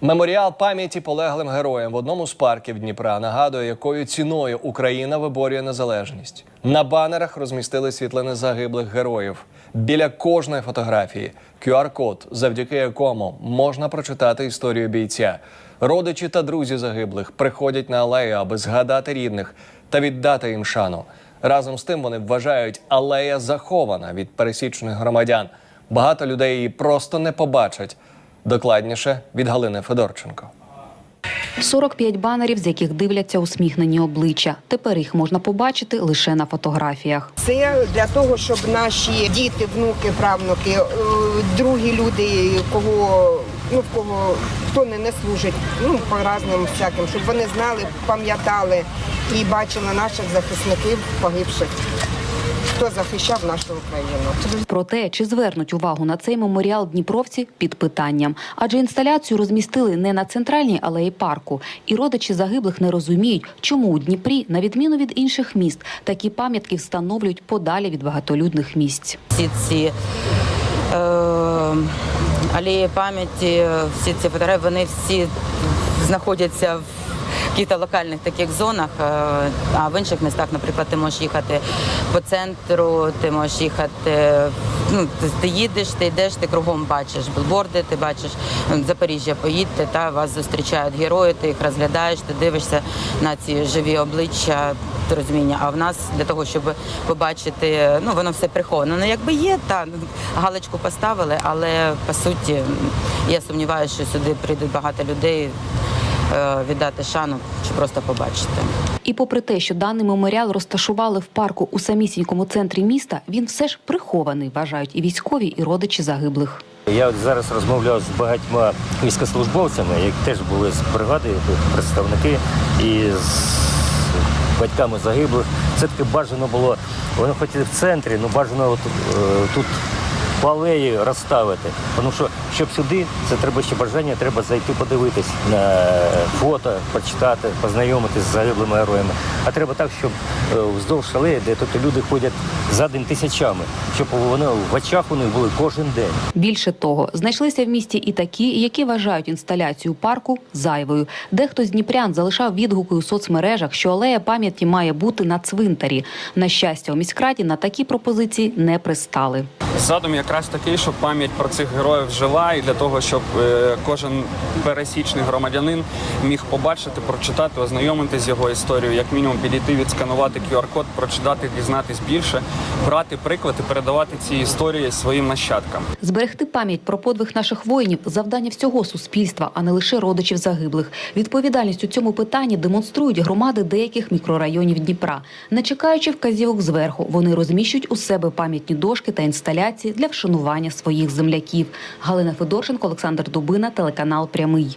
Меморіал пам'яті полеглим героям в одному з парків Дніпра нагадує, якою ціною Україна виборює незалежність. На банерах розмістили світлини загиблих героїв. Біля кожної фотографії QR-код, завдяки якому можна прочитати історію бійця. Родичі та друзі загиблих приходять на алею, аби згадати рідних та віддати їм шану. Разом з тим вони вважають, алея захована від пересічних громадян. Багато людей її просто не побачать. Докладніше від Галини Федорченко. 45 банерів, з яких дивляться усміхнені обличчя. Тепер їх можна побачити лише на фотографіях. Це для того, щоб наші діти, внуки, правнуки, е, другі люди, кого ну в кого хто не, не служить, ну по разним всяким, щоб вони знали, пам'ятали і бачили наших захисників погибших, хто захищав нашу Україну. Про те, чи звернуть увагу на цей меморіал Дніпровці під питанням, адже інсталяцію розмістили не на центральній алеї парку, і родичі загиблих не розуміють, чому у Дніпрі, на відміну від інших міст, такі пам'ятки встановлюють подалі від багатолюдних місць. всі ці е, алеї пам'яті, всі ці фотографії, вони всі знаходяться в якихось локальних таких зонах, е, а в інших містах, наприклад, ти можеш їхати по центру, ти можеш їхати, ну, ти, їдеш, ти йдеш, ти кругом бачиш білборди, ти бачиш ну, Запоріжжя, поїдьте, та вас зустрічають герої, ти їх розглядаєш, ти дивишся на ці живі обличчя, розуміння. А в нас для того, щоб побачити, ну воно все приховано. Ну якби є, та галочку поставили, але по суті я сумніваюся, що сюди прийдуть багато людей віддати шану чи просто побачити. І попри те, що даний меморіал розташували в парку у самісінькому центрі міста, він все ж прихований, вважають і військові, і родичі загиблих. Я зараз розмовляв з багатьма військовослужбовцями, які теж були з бригади, тут представники і з батьками загиблих. Це таки бажано було. Вони хотіли в центрі, ну бажано от, е, тут по алеї розставити. Тому що щоб сюди, це треба ще бажання, треба зайти подивитись на фото, почитати, познайомитись з загиблими героями. А треба так, щоб е, вздовж алеї, де тут люди ходять за день тисячами, щоб вони в очах у них були кожен день. Більше того, знайшлися в місті і такі, які вважають інсталяцію парку зайвою. Дехто з дніпрян залишав відгуки у соцмережах, що алея пам'яті має бути на цвинтарі. На щастя, у міськраді на такі пропозиції не пристали. Задум якраз такий, щоб пам'ять про цих героїв жила, і для того, щоб е, кожен пересічний громадянин міг побачити, прочитати, ознайомитися з його історією, як мінімум підійти, відсканувати QR-код, прочитати, дізнатись більше, брати приклад і передавати ці історії своїм нащадкам. Зберегти пам'ять про подвиг наших воїнів завдання всього суспільства, а не лише родичів загиблих. Відповідальність у цьому питанні демонструють громади деяких мікрорайонів Дніпра. Не чекаючи вказівок зверху, вони розміщують у себе пам'ятні дошки та інсталяції для вшанування своїх земляків. Галина Федорченко, Олександр Дубина, телеканал Прямий.